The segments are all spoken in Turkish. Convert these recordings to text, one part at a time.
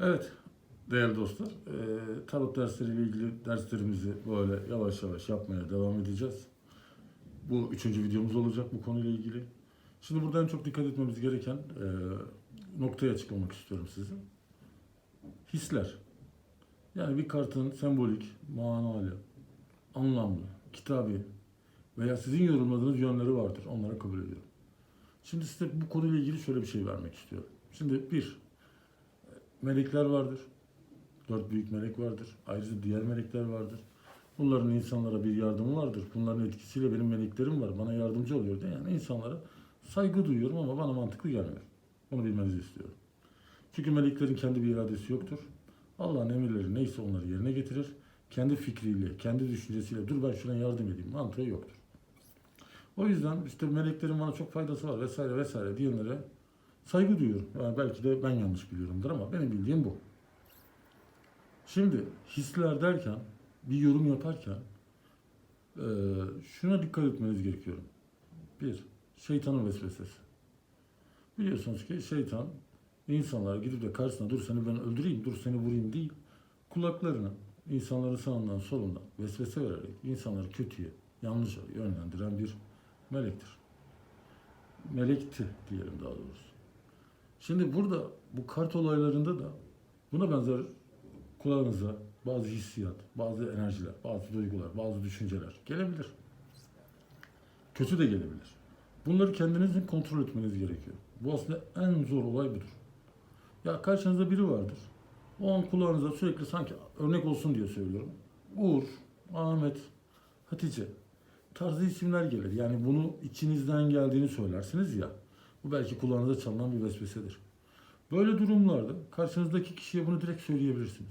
Evet değerli dostlar, eee, tarot dersleriyle ilgili derslerimizi böyle yavaş yavaş yapmaya devam edeceğiz. Bu üçüncü videomuz olacak bu konuyla ilgili. Şimdi burada en çok dikkat etmemiz gereken eee noktayı açıklamak istiyorum size. Hisler. Yani bir kartın sembolik, manalı, anlamlı, kitabi veya sizin yorumladığınız yönleri vardır. Onlara kabul ediyorum. Şimdi size bu konuyla ilgili şöyle bir şey vermek istiyorum. Şimdi bir, melekler vardır. Dört büyük melek vardır. Ayrıca diğer melekler vardır. Bunların insanlara bir yardımı vardır. Bunların etkisiyle benim meleklerim var. Bana yardımcı oluyor diye. Yani insanlara saygı duyuyorum ama bana mantıklı gelmiyor. Bunu bilmenizi istiyorum. Çünkü meleklerin kendi bir iradesi yoktur. Allah'ın emirleri neyse onları yerine getirir. Kendi fikriyle, kendi düşüncesiyle dur ben şuna yardım edeyim mantığı yoktur. O yüzden işte meleklerin bana çok faydası var vesaire vesaire diyenlere saygı duyuyorum. Yani belki de ben yanlış biliyorumdur ama benim bildiğim bu. Şimdi hisler derken, bir yorum yaparken eee, şuna dikkat etmeniz gerekiyor. Bir, şeytanın vesvesesi. Biliyorsunuz ki şeytan insanlara gidip de karşısına dur seni ben öldüreyim, dur seni vurayım değil. Kulaklarına insanların sağından solundan vesvese vererek insanları kötüye, yanlışa yönlendiren bir melektir. Melekti diyelim daha doğrusu. Şimdi burada bu kart olaylarında da buna benzer kulağınıza bazı hissiyat, bazı enerjiler, bazı duygular, bazı düşünceler gelebilir. Kötü de gelebilir. Bunları kendinizin kontrol etmeniz gerekiyor. Bu aslında en zor olay budur. Ya karşınızda biri vardır. O an kulağınıza sürekli sanki örnek olsun diye söylüyorum. Uğur, Ahmet, Hatice tarzı isimler gelir. Yani bunu içinizden geldiğini söylersiniz ya. Bu belki kulağınıza çalınan bir vesvesedir. Böyle durumlarda karşınızdaki kişiye bunu direkt söyleyebilirsiniz.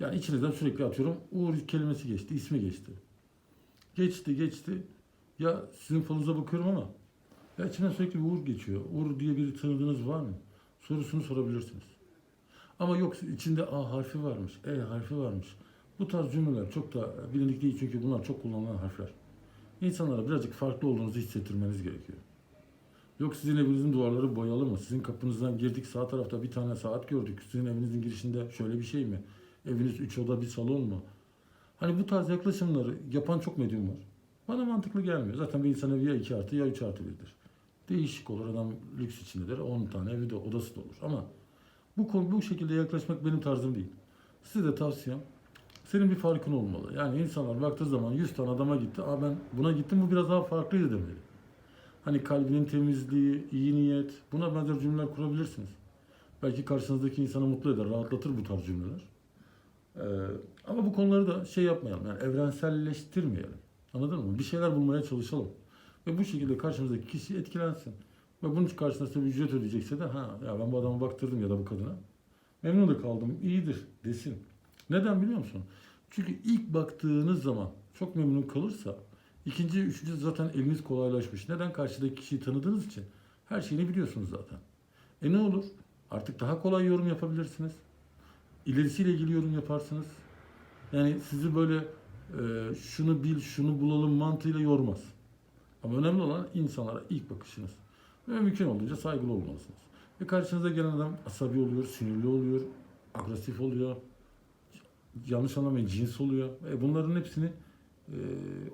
Yani içinizden sürekli atıyorum Uğur kelimesi geçti, ismi geçti. Geçti, geçti. Ya sizin falınıza bakıyorum ama ya içinden sürekli bir Uğur geçiyor. Uğur diye bir tanıdığınız var mı? Sorusunu sorabilirsiniz. Ama yok içinde A harfi varmış, E harfi varmış. Bu tarz cümleler çok da bilindik değil çünkü bunlar çok kullanılan harfler. İnsanlara birazcık farklı olduğunuzu hissettirmeniz gerekiyor. Yok sizin evinizin duvarları boyalı mı? Sizin kapınızdan girdik sağ tarafta bir tane saat gördük. Sizin evinizin girişinde şöyle bir şey mi? Eviniz üç oda bir salon mu? Hani bu tarz yaklaşımları yapan çok medyum var. Bana mantıklı gelmiyor. Zaten bir insan evi ya 2 artı ya 3 artı 1'dir. Değişik olur. Adam lüks içindedir. 10 tane evi de odası da olur. Ama bu konu bu şekilde yaklaşmak benim tarzım değil. Size de tavsiyem senin bir farkın olmalı. Yani insanlar baktığı zaman 100 tane adama gitti. Aa ben buna gittim bu biraz daha farklıydı demeli. Hani kalbinin temizliği, iyi niyet buna benzer cümleler kurabilirsiniz. Belki karşınızdaki insanı mutlu eder, rahatlatır bu tarz cümleler. Ee, ama bu konuları da şey yapmayalım yani evrenselleştirmeyelim. Anladın mı? Bir şeyler bulmaya çalışalım. Ve bu şekilde karşımızdaki kişi etkilensin. Ve bunun karşısında bir ücret ödeyecekse de ha ya ben bu adama baktırdım ya da bu kadına. Memnun da kaldım, iyidir desin. Neden biliyor musun? Çünkü ilk baktığınız zaman çok memnun kalırsa ikinci, üçüncü zaten eliniz kolaylaşmış. Neden? Karşıdaki kişiyi tanıdığınız için her şeyini biliyorsunuz zaten. E ne olur? Artık daha kolay yorum yapabilirsiniz. İlerisiyle ilgili yorum yaparsınız. Yani sizi böyle e, şunu bil, şunu bulalım mantığıyla yormaz. Ama önemli olan insanlara ilk bakışınız. Ve mümkün olduğunca saygılı olmalısınız. Ve karşınıza gelen adam asabi oluyor, sinirli oluyor, agresif oluyor, yanlış anlamayın cins oluyor. E bunların hepsini e,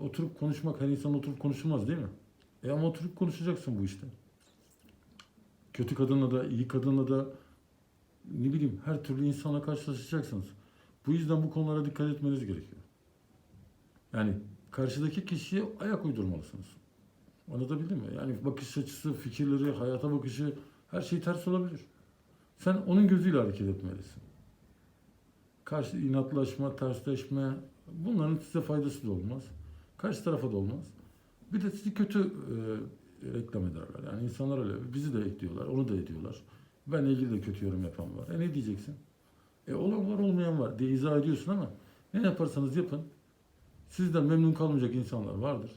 oturup konuşmak, her insan oturup konuşulmaz değil mi? E ama oturup konuşacaksın bu işte. Kötü kadınla da, iyi kadınla da, ne bileyim her türlü insanla karşılaşacaksınız. Bu yüzden bu konulara dikkat etmeniz gerekiyor. Yani karşıdaki kişiye ayak uydurmalısınız. Anlatabildim mi? Yani bakış açısı, fikirleri, hayata bakışı her şey ters olabilir. Sen onun gözüyle hareket etmelisin. Karşı inatlaşma, tersleşme bunların size faydası da olmaz. Karşı tarafa da olmaz. Bir de sizi kötü e, reklam ederler. Yani insanlar öyle. Bizi de ekliyorlar, onu da ediyorlar. Benle ilgili de kötü yorum yapan var. E ne diyeceksin? E olan var olmayan var diye izah ediyorsun ama ne yaparsanız yapın sizden memnun kalmayacak insanlar vardır.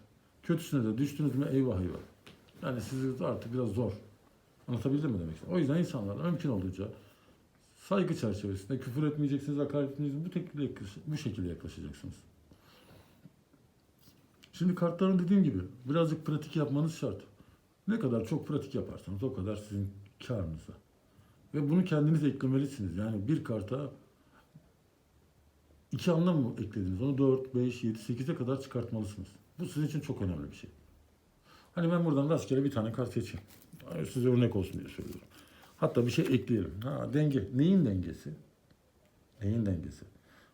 Kötüsüne de düştünüz mü eyvah eyvah. Yani sizi artık biraz zor. Anlatabildim mi demek istedim? O yüzden insanlarla mümkün olduğunca saygı çerçevesinde küfür etmeyeceksiniz, hakaret etmeyeceksiniz. Bu, yaklaş- bu şekilde yaklaşacaksınız. Şimdi kartların dediğim gibi birazcık pratik yapmanız şart. Ne kadar çok pratik yaparsanız o kadar sizin karınıza. Ve bunu kendiniz eklemelisiniz. Yani bir karta iki anlam mı eklediniz? Onu 4, 5, 7, 8'e kadar çıkartmalısınız. Bu sizin için çok önemli bir şey. Hani ben buradan rastgele bir tane kart seçeyim. Size örnek olsun diye söylüyorum. Hatta bir şey ekleyelim. Ha, denge. Neyin dengesi? Neyin dengesi?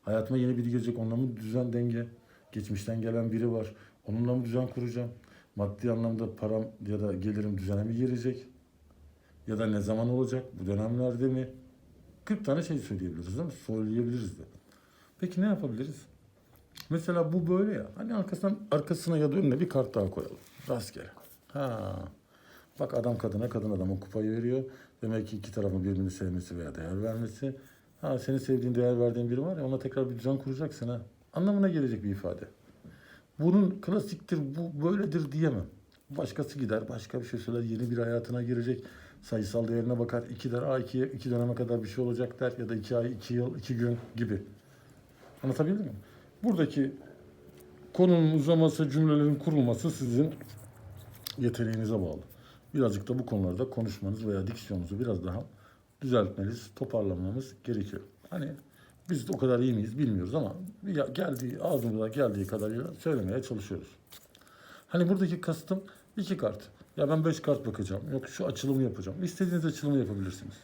Hayatıma yeni biri girecek. Onunla mı düzen denge? Geçmişten gelen biri var. Onunla mı düzen kuracağım? Maddi anlamda param ya da gelirim düzene mi girecek? Ya da ne zaman olacak? Bu dönemlerde mi? 40 tane şey söyleyebiliriz değil mi? Söyleyebiliriz de. Peki ne yapabiliriz? Mesela bu böyle ya. Hani arkasından, arkasına ya da önüne bir kart daha koyalım. Rastgele. Ha. Bak adam kadına, kadın adama kupayı veriyor. Demek ki iki tarafın birbirini sevmesi veya değer vermesi. Ha senin sevdiğin, değer verdiğin biri var ya ona tekrar bir düzen kuracaksın ha. Anlamına gelecek bir ifade. Bunun klasiktir, bu böyledir diyemem. Başkası gider, başka bir şey söyler, yeni bir hayatına girecek. Sayısal değerine bakar, iki der, aa iki, iki döneme kadar bir şey olacak der ya da iki ay, iki yıl, iki gün gibi. Anlatabildim mi? Buradaki konunun uzaması, cümlelerin kurulması sizin yeteneğinize bağlı. Birazcık da bu konularda konuşmanız veya diksiyonunuzu biraz daha düzeltmeniz, toparlamamız gerekiyor. Hani biz de o kadar iyi miyiz bilmiyoruz ama geldiği, ağzımıza geldiği kadarıyla söylemeye çalışıyoruz. Hani buradaki kastım iki kart. Ya ben beş kart bakacağım. Yok şu açılımı yapacağım. İstediğiniz açılımı yapabilirsiniz.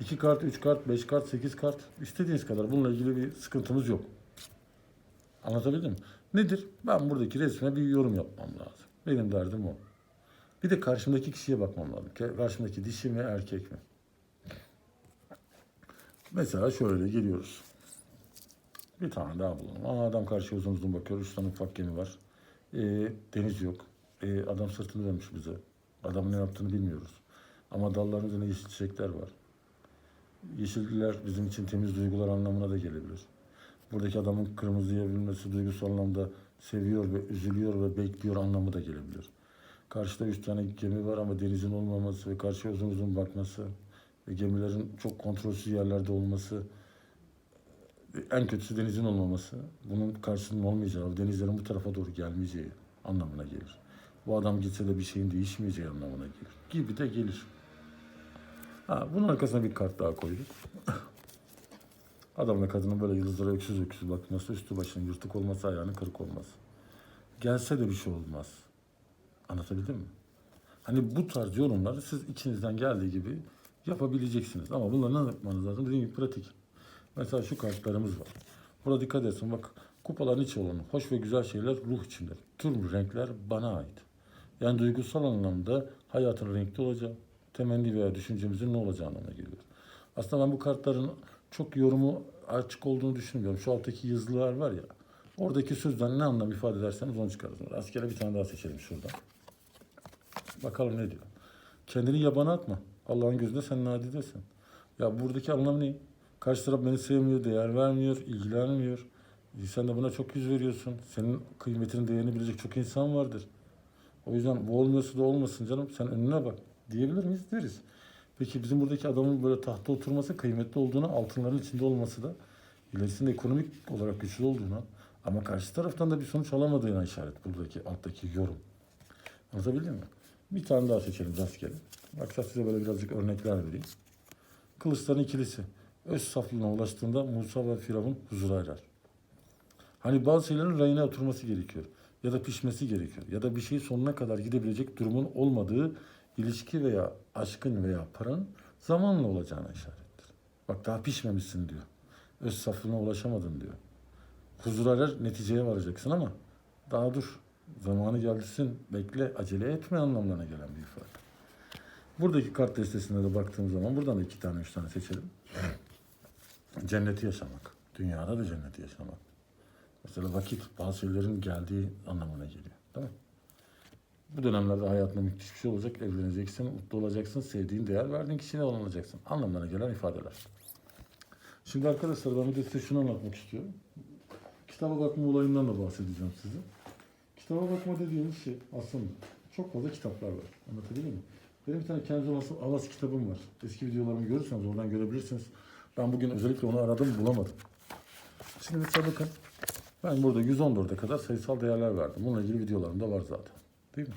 İki kart, üç kart, beş kart, sekiz kart. istediğiniz kadar. Bununla ilgili bir sıkıntımız yok. Anlatabildim mi? Nedir? Ben buradaki resme bir yorum yapmam lazım. Benim derdim o. Bir de karşımdaki kişiye bakmam lazım. Karşımdaki dişi mi erkek mi? Mesela şöyle geliyoruz. Bir tane daha bulalım. Aa, adam karşıya uzun uzun bakıyor. Üç tane ufak gemi var. Ee, deniz yok. Ee, adam sırtını dönmüş bize. Adamın ne yaptığını bilmiyoruz. Ama dalların üzerinde yeşil çiçekler var. Yeşiller bizim için temiz duygular anlamına da gelebilir. Buradaki adamın kırmızıya bilmesi duygusal anlamda seviyor ve üzülüyor ve bekliyor anlamı da gelebilir. Karşıda üç tane gemi var ama denizin olmaması ve karşıya uzun uzun bakması ve gemilerin çok kontrolsüz yerlerde olması en kötüsü denizin olmaması. Bunun karşısının olmayacağı, denizlerin bu tarafa doğru gelmeyeceği anlamına gelir. Bu adam gitse de bir şeyin değişmeyeceği anlamına gelir. Gibi de gelir. Ha, bunun arkasına bir kart daha koyduk. Adam ve kadının böyle yıldızlara öksüz öksüz bakması, üstü başının yırtık olması, ayağının kırık olması. Gelse de bir şey olmaz. Anlatabildim mi? Hani bu tarz yorumları siz içinizden geldiği gibi yapabileceksiniz. Ama bunları ne yapmanız lazım? Dediğim gibi pratik. Mesela şu kartlarımız var. Burada dikkat etsin bak kupaların içi olan hoş ve güzel şeyler ruh içinde. Tüm renkler bana ait. Yani duygusal anlamda hayatın renkli olacağı, temenni veya düşüncemizin ne olacağı anlamına geliyor. Aslında ben bu kartların çok yorumu açık olduğunu düşünmüyorum. Şu alttaki yazılar var ya, oradaki sözden ne anlam ifade ederseniz onu çıkarırız. Rastgele bir tane daha seçelim şuradan. Bakalım ne diyor. Kendini yabana atma. Allah'ın gözünde sen nadidesin. Ya buradaki anlam ne? Karşı taraf beni sevmiyor, değer vermiyor, ilgilenmiyor. E Sen de buna çok yüz veriyorsun. Senin kıymetini, değerini bilecek çok insan vardır. O yüzden bu olmuyorsa da olmasın canım. Sen önüne bak. Diyebilir miyiz? Deriz. Peki bizim buradaki adamın böyle tahta oturması kıymetli olduğunu, altınların içinde olması da ilerisinde ekonomik olarak güçlü olduğuna ama karşı taraftan da bir sonuç alamadığına işaret buradaki alttaki yorum. Anlatabildim mi? Bir tane daha seçelim rastgele. Bak size böyle birazcık örnekler vereyim. Kılıçların ikilisi. Öz saflığına ulaştığında Musa ve Firavun huzura erer. Hani bazı şeylerin rayına oturması gerekiyor. Ya da pişmesi gerekiyor. Ya da bir şey sonuna kadar gidebilecek durumun olmadığı ilişki veya aşkın veya paranın zamanla olacağına işarettir. Bak daha pişmemişsin diyor. Öz saflığına ulaşamadın diyor. Huzura erer, neticeye varacaksın ama daha dur. Zamanı gelsin, bekle, acele etme anlamlarına gelen bir ifade. Buradaki kart destesine de baktığım zaman buradan da iki tane, üç tane seçelim. Cenneti yaşamak. Dünyada da cenneti yaşamak. Mesela vakit bazı şeylerin geldiği anlamına geliyor. Değil mi? Bu dönemlerde hayatında müthiş bir şey olacak. Evleneceksin, mutlu olacaksın, sevdiğin, değer verdiğin kişiyle olacaksın. Anlamlarına gelen ifadeler. Şimdi arkadaşlar ben bir de size şunu anlatmak istiyorum. Kitaba bakma olayından da bahsedeceğim size. Kitaba bakma dediğimiz şey aslında çok fazla kitaplar var. Anlatabiliyor muyum? Benim bir tane kendi Havası, Havası kitabım var. Eski videolarımı görürseniz oradan görebilirsiniz. Ben bugün özellikle onu aradım bulamadım. Şimdi mesela bakın. Ben burada 114'e kadar sayısal değerler verdim. Bununla ilgili videolarım da var zaten. Değil mi?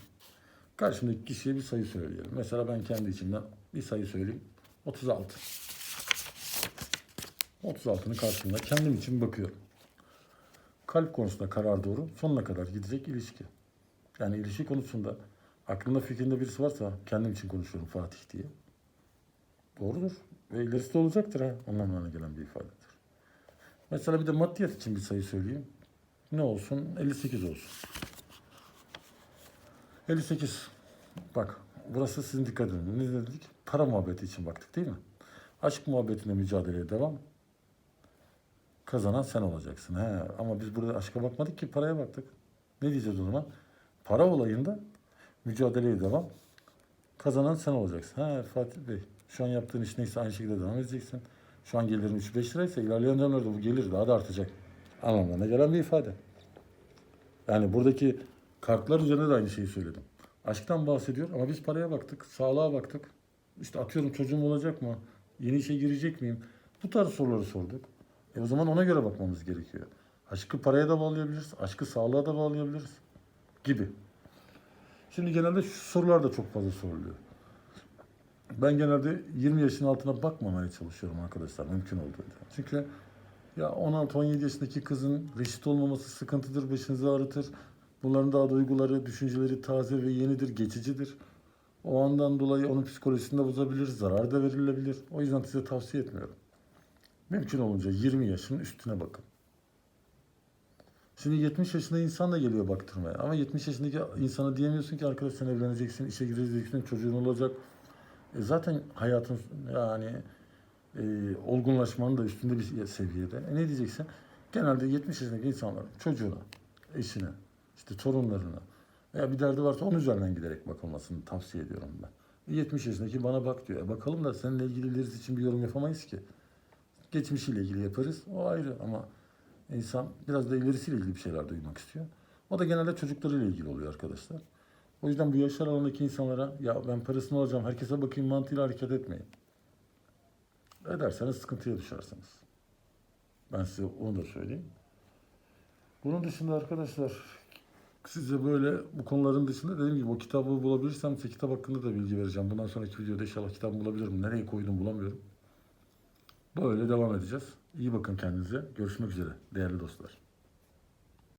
Karşımdaki kişiye bir sayı söyleyelim. Mesela ben kendi içimden bir sayı söyleyeyim. 36. 36'nın karşısında kendim için bakıyorum. Kalp konusunda karar doğru, sonuna kadar gidecek ilişki. Yani ilişki konusunda aklında fikrinde birisi varsa kendim için konuşuyorum Fatih diye. Doğrudur. Ve ilerisi de olacaktır ha. Anlamına gelen bir ifadedir. Mesela bir de maddiyat için bir sayı söyleyeyim. Ne olsun? 58 olsun. 58. Bak burası sizin dikkat edin. Ne dedik? Para muhabbeti için baktık değil mi? Aşk muhabbetinde mücadeleye devam. Kazanan sen olacaksın. He. Ama biz burada aşka bakmadık ki paraya baktık. Ne diyeceğiz o zaman? Para olayında mücadeleye devam. Kazanan sen olacaksın. Ha Fatih Bey şu an yaptığın iş neyse aynı şekilde devam edeceksin. Şu an gelirin 3-5 liraysa ilerleyen dönemlerde bu gelir daha da artacak. Anlamına gelen bir ifade. Yani buradaki kartlar üzerine de aynı şeyi söyledim. Aşktan bahsediyor ama biz paraya baktık, sağlığa baktık. İşte atıyorum çocuğum olacak mı? Yeni işe girecek miyim? Bu tarz soruları sorduk. E o zaman ona göre bakmamız gerekiyor. Aşkı paraya da bağlayabiliriz, aşkı sağlığa da bağlayabiliriz gibi. Şimdi genelde şu sorular da çok fazla soruluyor. Ben genelde 20 yaşın altına bakmamaya çalışıyorum arkadaşlar mümkün olduğunca. Çünkü ya 16-17 yaşındaki kızın reşit olmaması sıkıntıdır, başınızı ağrıtır. Bunların daha duyguları, düşünceleri taze ve yenidir, geçicidir. O andan dolayı onun psikolojisini de bozabilir, zarar da verilebilir. O yüzden size tavsiye etmiyorum. Mümkün olunca 20 yaşın üstüne bakın. Şimdi 70 yaşında insan da geliyor baktırmaya. Ama 70 yaşındaki insana diyemiyorsun ki arkadaş sen evleneceksin, işe gireceksin, çocuğun olacak. E zaten hayatın yani e, olgunlaşmanın da üstünde bir seviyede. E ne diyeceksin? Genelde 70 yaşındaki insanlar çocuğuna, eşine, işte torunlarına veya bir derdi varsa onun üzerinden giderek bakılmasını tavsiye ediyorum ben. E 70 yaşındaki bana bak diyor. E bakalım da seninle ilgili için bir yorum yapamayız ki. Geçmişiyle ilgili yaparız. O ayrı ama insan biraz da ilerisiyle ilgili bir şeyler duymak istiyor. O da genelde çocuklarıyla ilgili oluyor arkadaşlar. O yüzden bu yaş aralığındaki insanlara ya ben parasını alacağım herkese bakayım mantığıyla hareket etmeyin. Ederseniz sıkıntıya düşersiniz. Ben size onu da söyleyeyim. Bunun dışında arkadaşlar size böyle bu konuların dışında dediğim gibi o kitabı bulabilirsem size kitap hakkında da bilgi vereceğim. Bundan sonraki videoda inşallah kitabı bulabilirim. Nereye koydum bulamıyorum. Böyle devam edeceğiz. İyi bakın kendinize. Görüşmek üzere değerli dostlar.